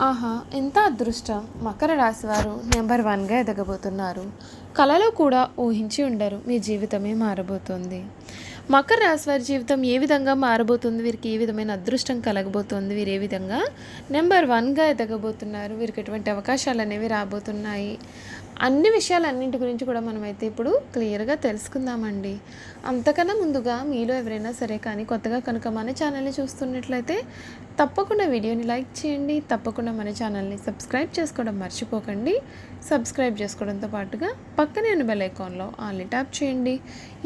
ఆహా ఎంత అదృష్టం. మకర రాశివారు నెంబర్ వన్గా ఎదగబోతున్నారు. కళలో కూడా ఊహించి ఉండరు. మీ జీవితమే మారబోతోంది. మకర రాశి వారి జీవితం ఏ విధంగా మారబోతుంది? వీరికి ఏ విధమైన అదృష్టం కలగబోతుంది? వీరు ఏ విధంగా నెంబర్ వన్గా ఎదగబోతున్నారు? వీరికి ఎటువంటి అవకాశాలు అనేవి రాబోతున్నాయి? అన్ని విషయాలన్నింటి గురించి కూడా మనమైతే ఇప్పుడు క్లియర్గా తెలుసుకుందామండి. అంతకన్నా ముందుగా మీలో ఎవరైనా సరే కానీ కొత్తగా కనుక మన ఛానల్ని చూస్తున్నట్లయితే తప్పకుండా వీడియోని లైక్ చేయండి. తప్పకుండా మన ఛానల్ని సబ్స్క్రైబ్ చేసుకోవడం మర్చిపోకండి. సబ్స్క్రైబ్ చేసుకోవడంతో పాటుగా పక్కనే ఉన్న బెల్ ఐకాన్లో ఆల్ని ట్యాప్ చేయండి.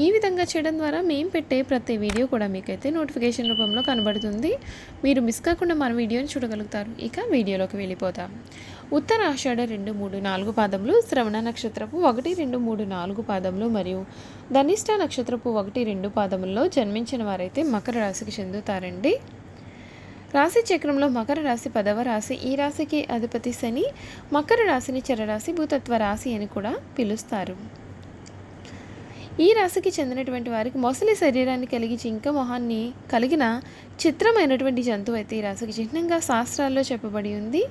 ఈ విధంగా చేయడం ద్వారా మేము పెట్టే ప్రతి వీడియో కూడా మీకైతే నోటిఫికేషన్ రూపంలో కనబడుతుంది. మీరు మిస్ కాకుండా మన వీడియోని చూడగలుగుతారు. ఇక వీడియోలోకి వెళ్ళిపోతాం ఉత్తర ఆషాఢ రెండు మూడు నాలుగు పాదములు శ్రవణ నక్షత్రపు ఒకటి రెండు మూడు నాలుగు పాదములు మరియు ధనిష్ట నక్షత్రపు ఒకటి రెండు పాదముల్లో జన్మించిన వారైతే మకర రాశికి చెందుతారండి. రాశి చక్రంలో మకర రాశి పదవ రాశి ఈ రాశికి అధిపతి శని మకర రాశిని చరరాశి భూతత్వ రాశి అని కూడా పిలుస్తారు. ఈ రాశికి చెందినటువంటి వారికి మొసలి శరీరాన్ని కలిగి జింక మొహాన్ని కలిగిన చిత్రమైనటువంటి జంతువు అయితే ఈ రాశికి చిహ్నంగా శాస్త్రాల్లో చెప్పబడి ఉంది.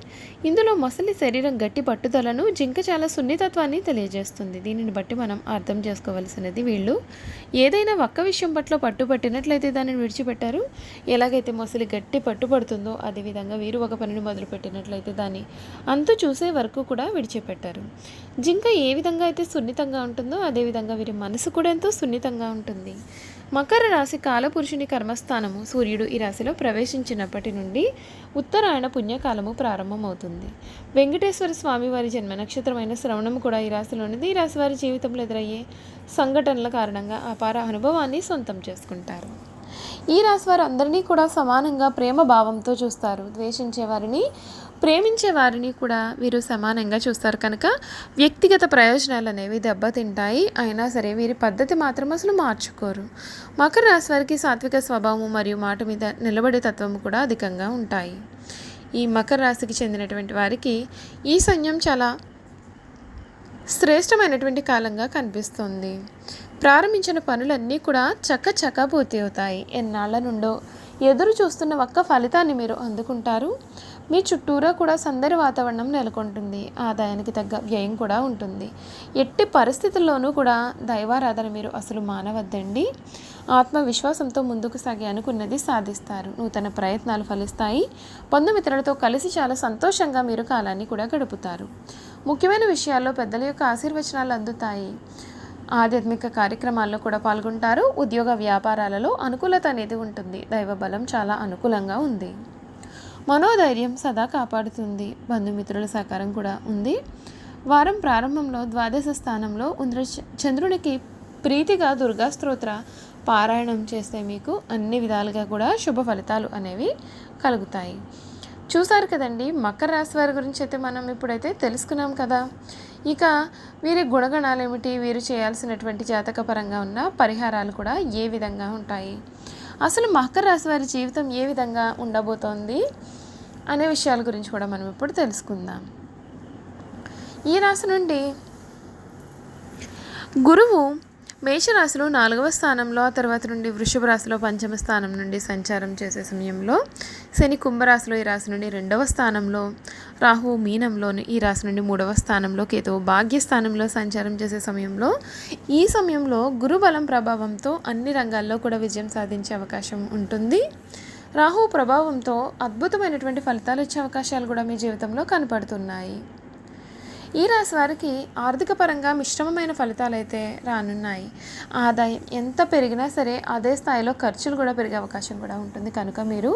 ఇందులో మొసలి శరీరం గట్టి పట్టుదలను జింక చాలా సున్నితత్వాన్ని తెలియజేస్తుంది. దీనిని బట్టి మనం అర్థం చేసుకోవలసినది వీళ్ళు ఏదైనా ఒక్క విషయం పట్ల పట్టుబట్టినట్లయితే దానిని విడిచిపెట్టారు. ఎలాగైతే మొసలి గట్టి పట్టుబడుతుందో అదేవిధంగా వీరు ఒక పనిని మొదలుపెట్టినట్లయితే దాన్ని అంతు చూసే వరకు కూడా విడిచిపెట్టారు. జింక ఏ విధంగా అయితే సున్నితంగా ఉంటుందో అదేవిధంగా వీరి మనసు కూడా ఎంతో సున్నితంగా ఉంటుంది. మకర రాశి కాలపురుషుని కర్మస్థానము సూర్యుడు ఈ రాశిలో ప్రవేశించినప్పటి నుండి ఉత్తరాయణ పుణ్యకాలము ప్రారంభమవుతుంది. వెంకటేశ్వర స్వామి వారి జన్మ నక్షత్రమైన శ్రవణం కూడా ఈ రాశిలోనిది ఈ రాశి వారి జీవితంలో ఎదురయ్యే సంఘటనల కారణంగా అపార అనుభవాన్ని సొంతం చేసుకుంటారు. ఈ రాశి వారు అందరినీ కూడా సమానంగా ప్రేమ భావంతో చూస్తారు. ద్వేషించే వారిని ప్రేమించే వారిని కూడా వీరు సమానంగా చూస్తారు. కనుక వ్యక్తిగత ప్రయోజనాలు అనేవి దెబ్బతింటాయి. అయినా సరే వీరి పద్ధతి మాత్రం అసలు మార్చుకోరు. మకర రాశి వారికి సాత్విక స్వభావము మరియు మాట మీద నిలబడే తత్వము కూడా అధికంగా ఉంటాయి. ఈ మకర రాశికి చెందినటువంటి వారికి ఈ సైన్యం చాలా శ్రేష్టమైనటువంటి కాలంగా కనిపిస్తుంది. ప్రారంభించిన పనులన్నీ కూడా చక్క చక్క పూర్తి అవుతాయి. ఎన్నాళ్ళ నుండో ఎదురు చూస్తున్న ఒక్క ఫలితాన్ని మీరు అందుకుంటారు. మీ చుట్టూరా కూడా సందడి వాతావరణం నెలకొంటుంది. ఆదాయానికి తగ్గ వ్యయం కూడా ఉంటుంది. ఎట్టి పరిస్థితుల్లోనూ కూడా దైవారాధన మీరు అసలు మానవద్దండి. ఆత్మవిశ్వాసంతో ముందుకు సాగి అనుకున్నది సాధిస్తారు. నూతన ప్రయత్నాలు ఫలిస్తాయి. బంధుమిత్రులతో కలిసి చాలా సంతోషంగా మీరు కాలాన్ని కూడా గడుపుతారు. ముఖ్యమైన విషయాల్లో పెద్దల యొక్క ఆశీర్వచనాలు అందుతాయి. ఆధ్యాత్మిక కార్యక్రమాల్లో కూడా పాల్గొంటారు. ఉద్యోగ వ్యాపారాలలో అనుకూలత అనేది ఉంటుంది. దైవబలం చాలా అనుకూలంగా ఉంది. మనోధైర్యం సదా కాపాడుతుంది. బంధుమిత్రుల సహకారం కూడా ఉంది. వారం ప్రారంభంలో ద్వాదశ స్థానంలో ఉంద్ర చంద్రునికి ప్రీతిగా దుర్గా స్తోత్ర పారాయణం చేస్తే మీకు అన్ని విధాలుగా కూడా శుభ ఫలితాలు అనేవి కలుగుతాయి. చూసారు కదండి మకర రాశి వారి గురించి అయితే మనం ఇప్పుడైతే తెలుసుకున్నాం కదా. ఇక వీరి గుణగణాలు ఏమిటి వీరు చేయాల్సినటువంటి జాతకపరంగా ఉన్న పరిహారాలు కూడా ఏ విధంగా ఉంటాయి? అసలు మకర రాశి వారి జీవితం ఏ విధంగా ఉండబోతోంది అనే విషయాల గురించి కూడా మనం ఇప్పుడు తెలుసుకుందాం. ఈ రాశి నుండి గురువు మేషరాశిలో నాలుగవ స్థానంలో ఆ తర్వాత నుండి వృషభ రాశిలో పంచమ స్థానం నుండి సంచారం చేసే సమయంలో శని కుంభరాశిలో ఈ రాశి నుండి రెండవ స్థానంలో రాహు మీనంలోని ఈ రాశి నుండి మూడవ స్థానంలో కేతువు భాగ్యస్థానంలో సంచారం చేసే సమయంలో ఈ సమయంలో గురుబలం ప్రభావంతో అన్ని రంగాల్లో కూడా విజయం సాధించే అవకాశం ఉంటుంది. రాహు ప్రభావంతో అద్భుతమైనటువంటి ఫలితాలు వచ్చే అవకాశాలు కూడా మీ జీవితంలో కనపడుతున్నాయి. ఈ రాశి వారికి ఆర్థిక పరంగా మిశ్రమమైన ఫలితాలు అయితే రానున్నాయి. ఆదాయం ఎంత పెరిగినా సరే అదే స్థాయిలో ఖర్చులు కూడా పెరిగే అవకాశం కూడా ఉంటుంది. కనుక మీరు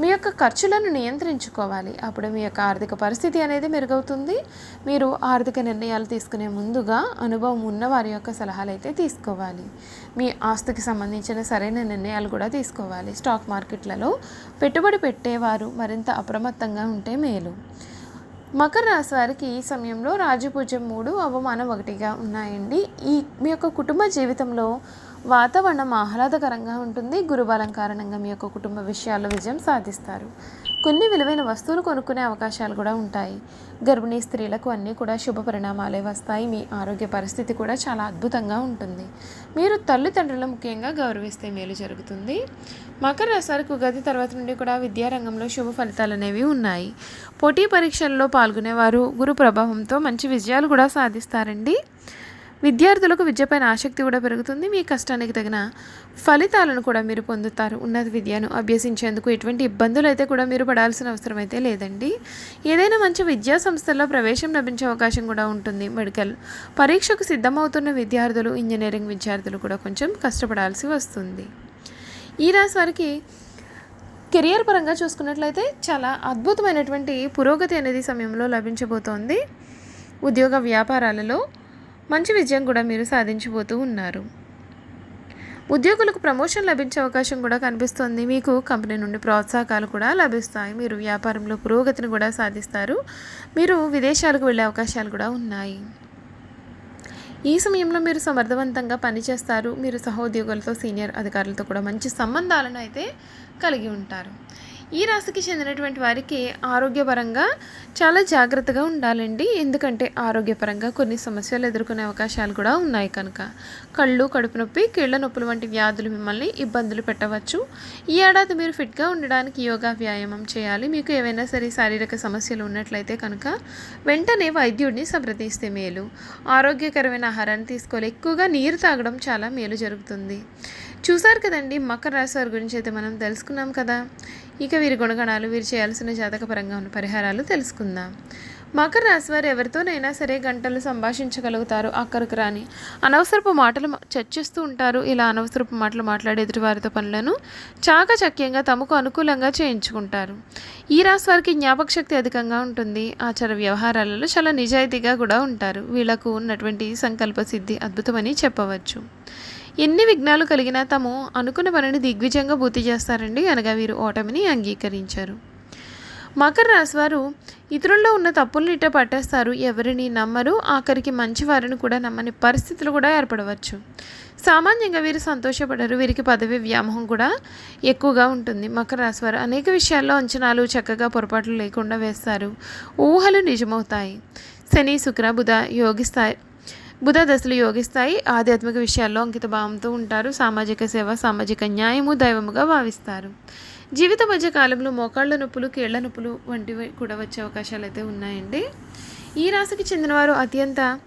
మీ యొక్క ఖర్చులను నియంత్రించుకోవాలి. అప్పుడు మీ యొక్క ఆర్థిక పరిస్థితి అనేది మెరుగవుతుంది. మీరు ఆర్థిక నిర్ణయాలు తీసుకునే ముందుగా అనుభవం ఉన్న వారి యొక్క సలహాలు అయితే తీసుకోవాలి. మీ ఆస్తికి సంబంధించిన సరైన నిర్ణయాలు కూడా తీసుకోవాలి. స్టాక్ మార్కెట్లలో పెట్టుబడి పెట్టేవారు మరింత అప్రమత్తంగా ఉంటే మేలు. మకర రాశి వారికి ఈ సమయంలో రాజపూజ్యం మూడు అవమానం ఒకటిగా ఉన్నాయండి. ఈ మీ యొక్క కుటుంబ జీవితంలో వాతావరణం ఆహ్లాదకరంగా ఉంటుంది. గురుబలం కారణంగా మీ యొక్క కుటుంబ విషయాల్లో విజయం సాధిస్తారు. కొన్ని విలువైన వస్తువులు కొనుక్కునే అవకాశాలు కూడా ఉంటాయి. గర్భిణీ స్త్రీలకు అన్నీ కూడా శుభ పరిణామాలే వస్తాయి. మీ ఆరోగ్య పరిస్థితి కూడా చాలా అద్భుతంగా ఉంటుంది. మీరు తల్లిదండ్రులు ముఖ్యంగా గౌరవిస్తే మేలు జరుగుతుంది. మకర రాశి గది తర్వాత నుండి కూడా విద్యారంగంలో శుభ ఫలితాలు అనేవి ఉన్నాయి. పోటీ పరీక్షల్లో పాల్గొనేవారు గురు ప్రభావంతో మంచి విజయాలు కూడా సాధిస్తారండి. విద్యార్థులకు విద్యపైన ఆసక్తి కూడా పెరుగుతుంది. మీ కష్టానికి తగిన ఫలితాలను కూడా మీరు పొందుతారు. ఉన్నత విద్యను అభ్యసించేందుకు ఎటువంటి ఇబ్బందులు అయితే కూడా మీరు పడాల్సిన అవసరం అయితే లేదండి. ఏదైనా మంచి విద్యా సంస్థల్లో ప్రవేశం లభించే అవకాశం కూడా ఉంటుంది. మెడికల్ పరీక్షకు సిద్ధమవుతున్న విద్యార్థులు ఇంజనీరింగ్ విద్యార్థులు కూడా కొంచెం కష్టపడాల్సి వస్తుంది. ఈ రాశి వారికి కెరియర్ పరంగా చూసుకున్నట్లయితే చాలా అద్భుతమైనటువంటి పురోగతి అనేది సమయంలో లభించబోతోంది. ఉద్యోగ వ్యాపారాలలో మంచి విజయం కూడా మీరు సాధించబోతూ ఉన్నారు. ఉద్యోగులకు ప్రమోషన్ లభించే అవకాశం కూడా కనిపిస్తుంది. మీకు కంపెనీ నుండి ప్రోత్సాహకాలు కూడా లభిస్తాయి. మీరు వ్యాపారంలో పురోగతిని కూడా సాధిస్తారు. మీరు విదేశాలకు వెళ్ళే అవకాశాలు కూడా ఉన్నాయి. ఈ సమయంలో మీరు సమర్థవంతంగా పనిచేస్తారు. మీరు సహోద్యోగులతో సీనియర్ అధికారులతో కూడా మంచి సంబంధాలను అయితే కలిగి ఉంటారు. ఈ రాశికి చెందినటువంటి వారికి ఆరోగ్యపరంగా చాలా జాగ్రత్తగా ఉండాలండి. ఎందుకంటే ఆరోగ్యపరంగా కొన్ని సమస్యలు ఎదుర్కొనే అవకాశాలు కూడా ఉన్నాయి కనుక. కళ్ళు కడుపు నొప్పి కీళ్ళ నొప్పులు వంటి వ్యాధులు మిమ్మల్ని ఇబ్బందులు పెట్టవచ్చు. ఈ ఏడాది మీరు ఫిట్గా ఉండడానికి యోగా వ్యాయామం చేయాలి. మీకు ఏవైనా సరే శారీరక సమస్యలు ఉన్నట్లయితే కనుక వెంటనే వైద్యుడిని సంప్రదిస్తే మేలు. ఆరోగ్యకరమైన ఆహారాన్ని తీసుకోవాలి. ఎక్కువగా నీరు తాగడం చాలా మేలు జరుగుతుంది. చూసారు కదండి మకర రాశి వారి గురించి అయితే మనం తెలుసుకున్నాం కదా. ఇక వీరి గుణగణాలు వీరు చేయాల్సిన జాతకపరంగా ఉన్న పరిహారాలు తెలుసుకుందాం. మకర రాశి వారు ఎవరితోనైనా సరే గంటలు సంభాషించగలుగుతారు. అక్కడికి రాని అనవసరపు మాటలు చర్చిస్తూ ఉంటారు. ఇలా అనవసరపు మాటలు మాట్లాడే ఎదుటివారితో పనులను చాకచక్యంగా తమకు అనుకూలంగా చేయించుకుంటారు. ఈ రాశి వారికి జ్ఞాపక శక్తి అధికంగా ఉంటుంది. ఆచార వ్యవహారాలలో చాలా నిజాయితీగా కూడా ఉంటారు. వీళ్ళకు ఉన్నటువంటి సంకల్ప సిద్ధి అద్భుతమని చెప్పవచ్చు. ఎన్ని విఘ్నాలు కలిగినా తాము అనుకున్న పనిని దిగ్విజయంగా పూర్తి చేస్తారండి. అనగా వీరు ఓటమిని అంగీకరించారు. మకర రాశివారు ఇతరుల్లో ఉన్న తప్పులను ఇట్ట పట్టేస్తారు. ఎవరిని నమ్మరు. ఆఖరికి మంచివారిని కూడా నమ్మని పరిస్థితులు కూడా ఏర్పడవచ్చు. సామాన్యంగా వీరు సంతోషపడరు. వీరికి పదవి వ్యామోహం కూడా ఎక్కువగా ఉంటుంది. మకర రాశి వారు అనేక విషయాల్లో అంచనాలు చక్కగా పొరపాట్లు లేకుండా వేస్తారు. ఊహలు నిజమవుతాయి. శని శుక్ర బుధ యోగిస్తాయి బుధ దశలు యోగిస్తాయి. ఆధ్యాత్మిక విషయాల్లో అంకిత భావంతో ఉంటారు. సామాజిక సేవ సామాజిక న్యాయము దైవముగా భావిస్తారు. జీవిత మధ్య కాలంలో మోకాళ్ళ నొప్పులు కీళ్ళ నొప్పులు వంటివి కూడా వచ్చే అవకాశాలు అయితే ఉన్నాయండి. ఈ రాశికి చెందినవారు అత్యంత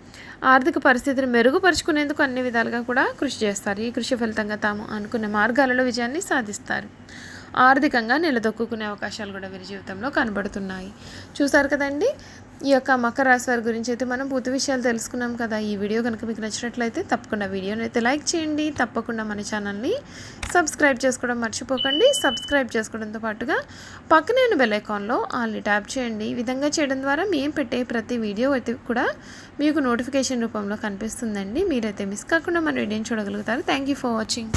ఆర్థిక పరిస్థితిని మెరుగుపరుచుకునేందుకు అన్ని విధాలుగా కూడా కృషి చేస్తారు. ఈ కృషి ఫలితంగా తాము అనుకున్న మార్గాలలో విజయాన్ని సాధిస్తారు. ఆర్థికంగా నిలదొక్కునే అవకాశాలు కూడా వీరి జీవితంలో కనబడుతున్నాయి. చూసారు కదండి? ఈ యొక్క మకర రాశి వారి గురించి అయితే మనం పూర్తి విషయాలు తెలుసుకున్నాం కదా. ఈ వీడియో కనుక మీకు నచ్చినట్లయితే తప్పకుండా వీడియోని అయితే లైక్ చేయండి. తప్పకుండా మన ఛానల్ని సబ్స్క్రైబ్ చేసుకోవడం మర్చిపోకండి. సబ్స్క్రైబ్ చేసుకోవడంతో పాటుగా పక్కనే ఉన్న బెల్ ఐకాన్లో ఆల్ని ట్యాప్ చేయండి. ఈ విధంగా చేయడం ద్వారా మేము పెట్టే ప్రతి వీడియో అయితే కూడా మీకు నోటిఫికేషన్ రూపంలో కనిపిస్తుందండి. మీరైతే మిస్ కాకుండా మన వీడియోని చూడగలుగుతారు. Thank you for watching.